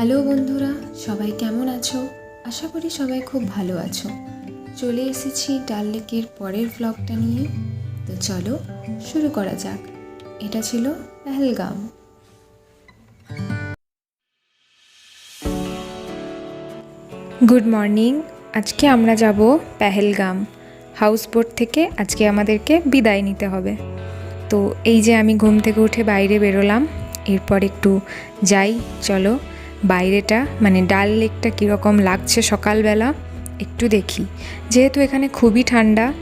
Hello বন্ধুরা, সবাই কেমন আছো? আশা করি সবাই খুব ভালো আছো। চলে এসেছি ডাল লেকের পরের ব্লগটা নিয়ে। তো চলো, শুরু করা যাক। এটা ছিল পেহেলগাম। গুড মর্নিং, আজকে আমরা যাব পেহেলগাম। হাউস বোট থেকে আজকে আমাদেরকে বিদায় নিতে হবে। তো এই যে আমি ঘুম থেকে উঠে বাইরে বেরোলাম, এরপর একটু যাই, চলো। বাইরেটা মানে ডাল লেকটা কীরকম লাগছে সকালবেলা, একটু দেখি। যেহেতু এখানে খুবই ঠান্ডা,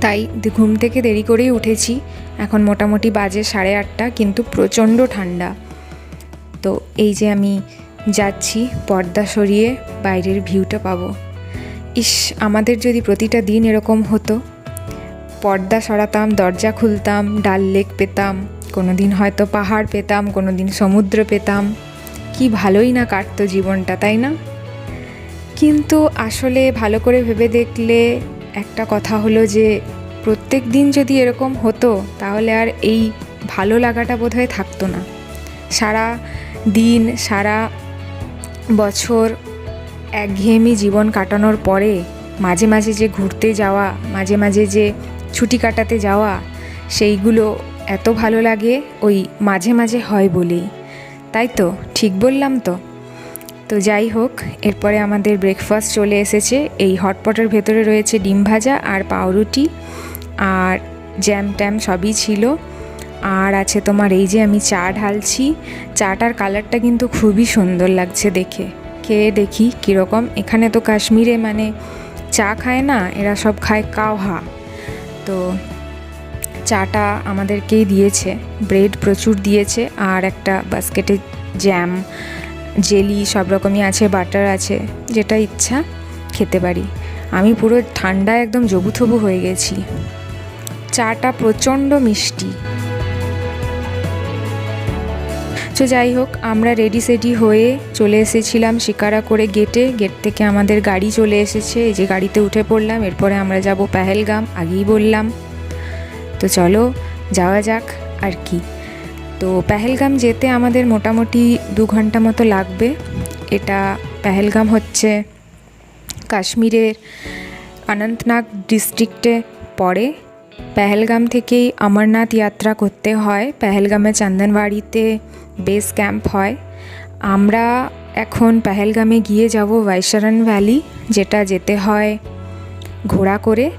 তাই ঘুম থেকে দেরি করেই উঠেছি। এখন মোটামুটি বাজে সাড়ে আটটা, কিন্তু প্রচণ্ড ঠান্ডা। তো এই যে আমি যাচ্ছি, পর্দা সরিয়ে বাইরের ভিউটা পাবো। ইস, আমাদের যদি প্রতিটা দিন এরকম হতো। পর্দা সরাতাম, দরজা খুলতাম, ডাল লেক পেতাম কোনো দিন হয়তো পাহাড় পেতাম কোনো দিন সমুদ্র পেতাম। কি ভালোই না কাটতো জীবনটা, তাই না? কিন্তু আসলে ভালো করে ভেবে দেখলে একটা কথা হলো যে, প্রত্যেক দিন যদি এরকম হতো, তাহলে আর এই ভালো লাগাটা বোধহয় থাকতো না। সারা দিন, সারা বছর একঘেয়েমি জীবন কাটানোর পরে মাঝে মাঝে যে ঘুরতে যাওয়া, মাঝে মাঝে যে ছুটি কাটাতে যাওয়া, সেইগুলো এত ভালো লাগে, ওই মাঝে মাঝে হয় বলেই। তাই তো, ঠিক বললাম তো। তো যাই হোক, এরপরে আমাদের ব্রেকফাস্ট চলে এসেছে। এই হটপটের ভেতরে রয়েছে ডিম ভাজা আর পাউরুটি আর জ্যাম ট্যাম সবই ছিল। আর আছে তোমার এই যে আমি চা ঢালছি। চাটার কালারটা কিন্তু খুবই সুন্দর লাগছে দেখে। খেয়ে দেখি কীরকম। এখানে তো কাশ্মীরে মানে চা খায় না, এরা সব খায় কাওহা। তো চাটা আমাদেরকেই দিয়েছে। ব্রেড প্রচুর দিয়েছে আর একটা বাস্কেটে জ্যাম, জেলি সব রকমই আছে, বাটার আছে, যেটা ইচ্ছা খেতে পারি। আমি পুরো ঠান্ডায় একদম জবুথবু হয়ে গেছি। চাটা প্রচণ্ড মিষ্টি। তো যাই হোক, আমরা রেডি সেডি হয়ে চলে এসেছিলাম শিকারা করে গেটে গেট থেকে আমাদের গাড়ি চলে এসেছে। এই যে গাড়িতে উঠে পড়লাম, এরপরে আমরা যাব পেহেলগাম, আগেই বললাম। তো চলো, যাওয়া যাক আর কি। তো পেহেলগাম যেতে আমাদের মোটামুটি দু ঘণ্টা মতো লাগবে। এটা পেহেলগাম হচ্ছে কাশ্মীরের অনন্তনাগ ডিস্ট্রিক্টে পড়ে। পেহেলগাম থেকেই অমরনাথ যাত্রা করতে হয়। পেহেলগামে চন্দনবাড়িতে বেস ক্যাম্প হয়। আমরা এখন পেহেলগামে গিয়ে যাব বৈশরণ ভ্যালি যেটা যেতে হয় ঘোড়া করে।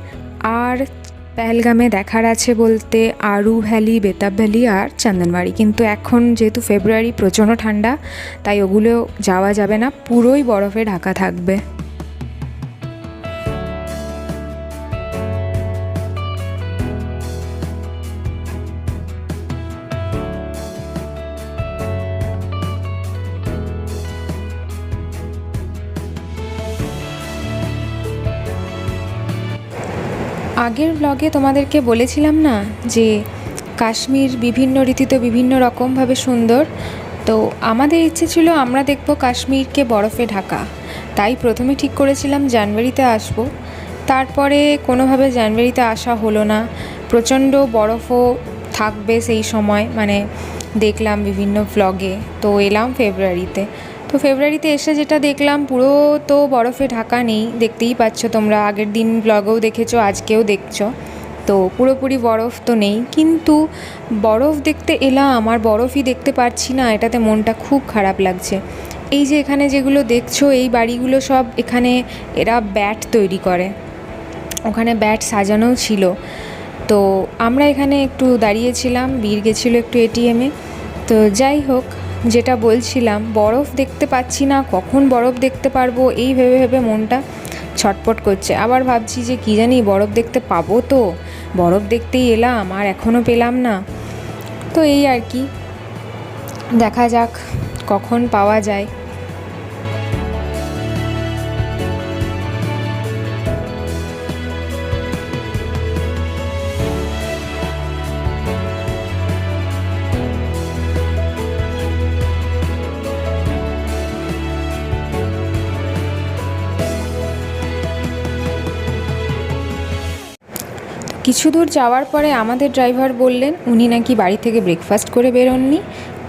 আর পেহেলগামে দেখার আছে বলতে আরু ভ্যালি, বেতাব ভ্যালি আর চন্দনবাড়ি। কিন্তু এখন যেহেতু ফেব্রুয়ারি প্রচণ্ড ঠান্ডা, তাই ওগুলো যাওয়া যাবে না, পুরোই বরফে ঢাকা থাকবে। আগের ব্লগে তোমাদেরকে বলেছিলাম না যে কাশ্মীর বিভিন্ন ঋতুতে বিভিন্ন রকমভাবে সুন্দর? তো আমাদের ইচ্ছে ছিল আমরা দেখব কাশ্মীরকে বরফে ঢাকা। তাই প্রথমে ঠিক করেছিলাম জানুয়ারিতে আসব। তারপরে কোনোভাবে জানুয়ারিতে আসা হলো না। প্রচণ্ড বরফও থাকবে সেই সময়। মানে দেখলাম বিভিন্ন ভ্লগে তো এলাম ফেব্রুয়ারিতে। তো ফেব্রুয়ারিতে এসে যেটা দেখলাম, পুরো তো বরফে ঢাকা নেই, দেখতেই পাচ্ছ তোমরা। আগের দিন ব্লগেও দেখেছ, আজকেও দেখছ। তো পুরোপুরি বরফ তো নেই, কিন্তু বরফ দেখতে এলাম, আর বরফই দেখতে পাচ্ছি না, এটাতে মনটা খুব খারাপ লাগছে। এই যে এখানে যেগুলো দেখছ, এই বাড়িগুলো সব এখানে এরা ব্যাট তৈরি করে। ওখানে ব্যাট সাজানোও ছিল। তো আমরা এখানে একটু দাঁড়িয়েছিলাম বীর গেছিল একটু এটিএমে তো যাই হোক যেটা বলছিলাম, বরফ দেখতে পাচ্ছি না, কখন বরফ দেখতে পারব? এই ভেবে ভেবে মনটা ছটপট করছে। আবার ভাবছি যে কী জানি বরফ দেখতে পাবো তো? বরফ দেখতেই এলাম, আর এখনও পেলাম না। তো এই আর কি। দেখা যাক কখন পাওয়া যায়। কিছু দূর যাওয়ার পরে আমাদের ড্রাইভার বললেন, উনি নাকি বাড়ি থেকে ব্রেকফাস্ট করে বেরোননি,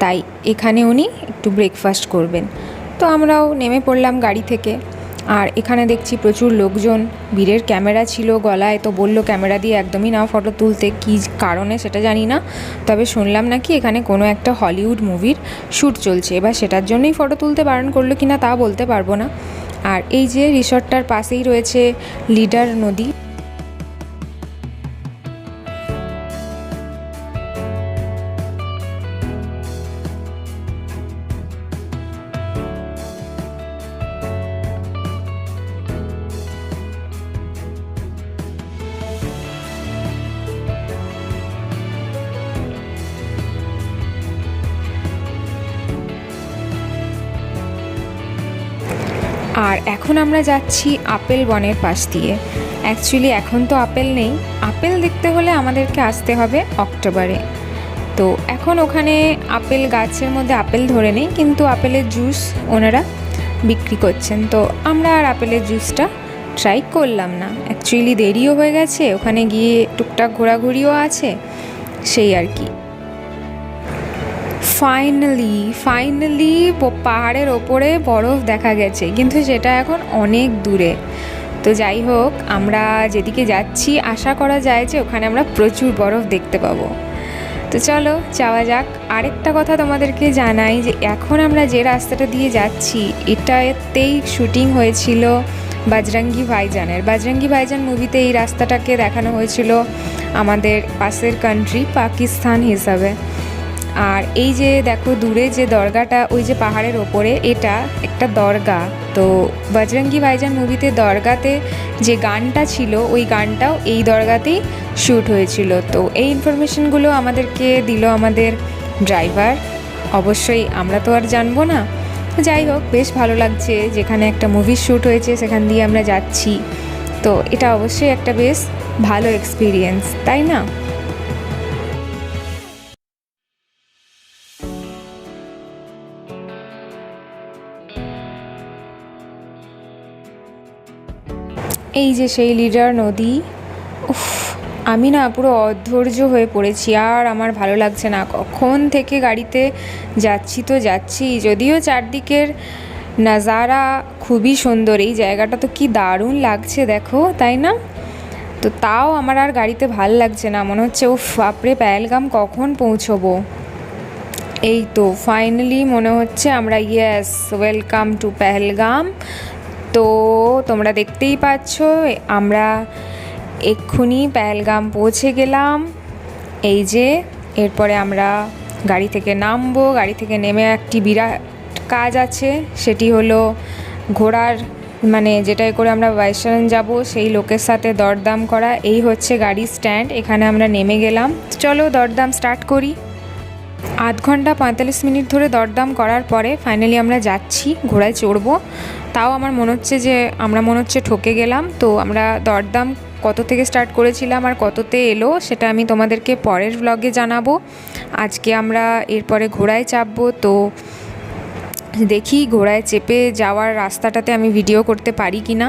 তাই এখানে উনি একটু ব্রেকফাস্ট করবেন। তো আমরাও নেমে পড়লাম গাড়ি থেকে। আর এখানে দেখছি প্রচুর লোকজন বীরের ক্যামেরা ছিল গলায়, তো বলল ক্যামেরা দিয়ে একদমই না ফটো তুলতে, কী কারণে সেটা জানি না। তবে শুনলাম নাকি এখানে কোনো একটা হলিউড মুভির শ্যুট চলছে, এবার সেটার জন্যই ফটো তুলতে বারণ করল কি না তা বলতে পারব না। আর এই যে রিসর্টটার পাশেই রয়েছে লিডার নদী আর এখন আমরা যাচ্ছি আপেল বনের পাশ দিয়ে। অ্যাকচুয়ালি এখন তো আপেল নেই। আপেল দেখতে হলে আমাদেরকে আসতে হবে অক্টোবরে। তো এখন ওখানে আপেল গাছের মধ্যে আপেল ধরে নেই, কিন্তু আপেলের জুস ওনারা বিক্রি করছেন। তো আমরা আর আপেলের জুসটা ট্রাই করলাম না। অ্যাকচুয়ালি দেরিও হয়ে গেছে। ওখানে গিয়ে টুকটাক ঘোরাঘুরিও আছে। সেই আর কি। ফাইনালি ফাইনালি পাহাড়ের ওপরে বরফ দেখা গেছে। কিন্তু সেটা এখন অনেক দূরে। তো যাই হোক, আমরা যেদিকে যাচ্ছি, আশা করা যায় যে ওখানে আমরা প্রচুর বরফ দেখতে পাবো। তো চলো, যাওয়া যাক। আরেকটা কথা তোমাদেরকে জানাই যে এখন আমরা যে রাস্তাটা দিয়ে যাচ্ছি, এটাতেই শুটিং হয়েছিল বাজরাঙ্গি ভাইজানের। বাজরাঙ্গি ভাইজান মুভিতে এই রাস্তাটাকে দেখানো হয়েছিল আমাদের পাশের কান্ট্রি পাকিস্তান হিসাবে। আর এই যে দেখো দূরে যে দরগাটা, ওই যে পাহাড়ের ওপরে, এটা একটা দরগা। তো বজরঙ্গি ভাইজান মুভিতে দরগাতে যে গানটা ছিল, ওই গানটাও এই দরগাতেই শ্যুট হয়েছিল। তো এই ইনফরমেশনগুলো আমাদেরকে দিল আমাদের ড্রাইভার অবশ্যই আমরা তো আর জানব না। যাই হোক, বেশ ভালো লাগছে যেখানে একটা মুভি শ্যুট হয়েছে, সেখান দিয়ে আমরা যাচ্ছি। তো এটা অবশ্যই একটা বেশ ভালো এক্সপিরিয়েন্স তাই না? এই যে সেই লিডার নদী, উফ, আমি না পুরো অধৈর্য হয়ে পড়েছি, আর আমার ভালো লাগছে না। কখন থেকে গাড়িতে যাচ্ছি তো যাচ্ছি, যদিও চারদিকের নাজারা খুবই সুন্দর, এই জায়গাটা তো কি দারুণ লাগছে দেখো, তাই না? তো তাও আমার আর গাড়িতে ভালো লাগছে না, মনে হচ্ছে, উফ, বাপরে প্যালগাম কখন পৌঁছবো? এই তো ফাইনালি মনে হচ্ছে আমরা ইয়েস ওয়েলকাম টু পেহেলগাম। তো তোমরা দেখতেই পাচ্ছ, আমরা এক্ষুনি পেহেলগাম পৌঁছে গেলাম। এই যে, এরপরে আমরা গাড়ি থেকে নামবো। গাড়ি থেকে নেমে একটি বিরাট কাজ আছে, সেটি হলো ঘোড়ার মানে যেটাই করে আমরা বাইশান যাব, সেই লোকের সাথে দরদাম করা। এই হচ্ছে গাড়ির স্ট্যান্ড, এখানে আমরা নেমে গেলাম। চলো দরদাম স্টার্ট করি। আধ ঘণ্টা পঁয়তাল্লিশ মিনিট ধরে দরদাম করার পরে ফাইনালি আমরা যাচ্ছি, ঘোড়ায় চড়বো। তাও আমার মনে হচ্ছে যে আমরা মনে হচ্ছে ঠকে গেলাম। তো আমরা দরদাম কত থেকে স্টার্ট করেছিলাম আর কততে এলো সেটা আমি তোমাদেরকে পরের ব্লগে জানাব। আজকে আমরা এরপরে ঘোড়ায় চাপবো। তো দেখি ঘোড়ায় চেপে যাওয়ার রাস্তাটাতে আমি ভিডিও করতে পারি কি না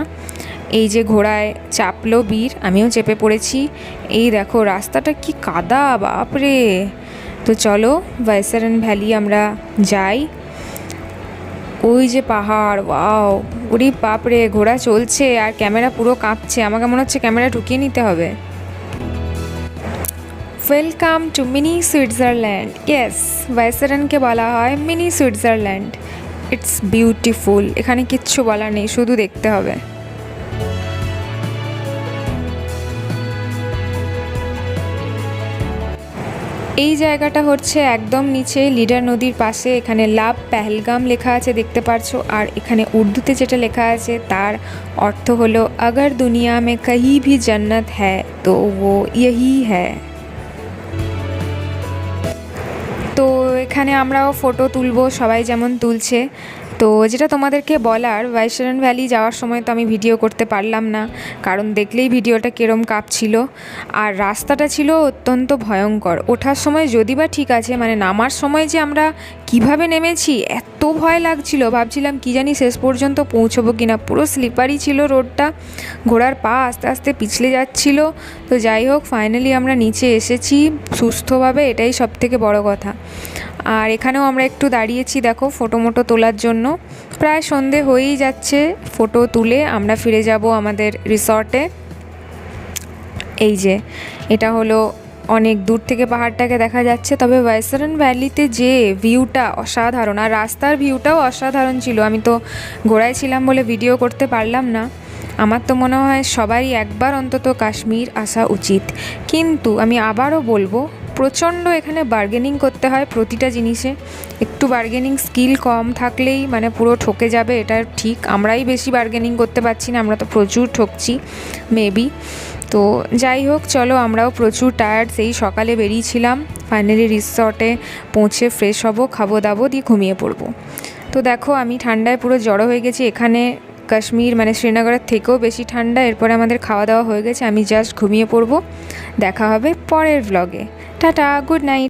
এই যে ঘোড়ায় চাপলো বীর, আমিও চেপে পড়েছি। এই দেখো রাস্তাটা কি কাদা, বাপরে! তো চলো ভাইসারান ভ্যালি আমরা যাই। ওই যে পাহাড়, ওয়াও। ওরি বাপরে, ঘোড়া চলছে আর ক্যামেরা পুরো কাঁপছে। আমাকে মনে হচ্ছে ক্যামেরা ঢুকিয়ে নিতে হবে। Welcome to mini Switzerland yes ভাইসারানকে বলা হয় মিনি সুইজারল্যান্ড ইটস বিউটিফুল এখানে কিচ্ছু বলার নেই, শুধু দেখতে হবে। এই জায়গাটা হচ্ছে একদম নিচে লিডার নদীর পাশে। এখানে লাভ পেহেলগাম লেখা আছে, দেখতে পারছ। আর এখানে উর্দুতে যেটা লেখা আছে, তার অর্থ হলো, আগর দুনিয়া মে কহি ভি জন্নত হ্যায়, তো ও ইহি হ্যায়। তো এখানে আমরাও ফটো তুলবো, সবাই যেমন তুলছে। তো যেটা তোমাদেরকে বলার ভাইশরণ ভ্যালি যাওয়ার সময় তো আমি ভিডিও করতে পারলাম না, কারণ দেখলেই ভিডিওটা কেরম কাঁপছিল। আর রাস্তাটা ছিল অত্যন্ত ভয়ঙ্কর। ওঠার সময় যদি বা ঠিক আছে মানে নামার সময় যে আমরা কীভাবে নেমেছি, এত ভয় লাগছিল। ভাবছিলাম কি জানি শেষ পর্যন্ত পৌঁছবো কি না পুরো স্লিপারই ছিল রোডটা, ঘোড়ার পা আস্তে আস্তে পিছলে যাচ্ছিল। তো যাই হোক ফাইনালি আমরা নিচে এসেছি, সুস্থভাবে, এটাই সব থেকে বড় কথা। আর এখানেও আমরা একটু দাঁড়িয়েছি, দেখো ফটো মোটো তোলার জন্য। প্রায় সন্ধে হয়েই যাচ্ছে ফটো তুলে আমরা ফিরে যাব আমাদের রিসর্টে এই যে, এটা হলো অনেক দূর থেকে পাহাড়টাকে দেখা যাচ্ছে, তবে ওয়াইসারন ভ্যালিতে যে ভিউটা অসাধারণ, আর রাস্তার ভিউটাও অসাধারণ ছিল। আমি তো ঘোড়ায় ছিলাম বলে ভিডিও করতে পারলাম না। আমার তো মনে হয় সবারই একবার অন্তত কাশ্মীর আসা উচিত। কিন্তু আমি আবারও বলব প্রচণ্ড এখানে বার্গেনিং করতে হয় প্রতিটা জিনিসে। একটু বার্গেনিং স্কিল কম থাকলেই মানে পুরো ঠকে যাবে, এটা ঠিক। আমরাই বেশি বার্গেনিং করতে পারছি না, আমরা তো প্রচুর ঠকছি মেবি তো যাই হোক, চলো আমরাও প্রচুর টায়ার্ড সেই সকালে বেরিয়েছিলাম ফাইনালি রিসর্টে পৌঁছে ফ্রেশ হব, খাব দাবো, দিয়ে ঘুমিয়ে পড়ব। তো দেখো, আমি ঠান্ডায় পুরো জড়ো হয়ে গেছি। এখানে কাশ্মীর মানে শ্রীনগরের থেকেও বেশি ঠান্ডা, এরপরে আমাদের খাওয়া দাওয়া হয়ে গেছে। আমি জাস্ট ঘুমিয়ে পড়ব। দেখা হবে পরের ব্লগে টাটা গুড নাইট।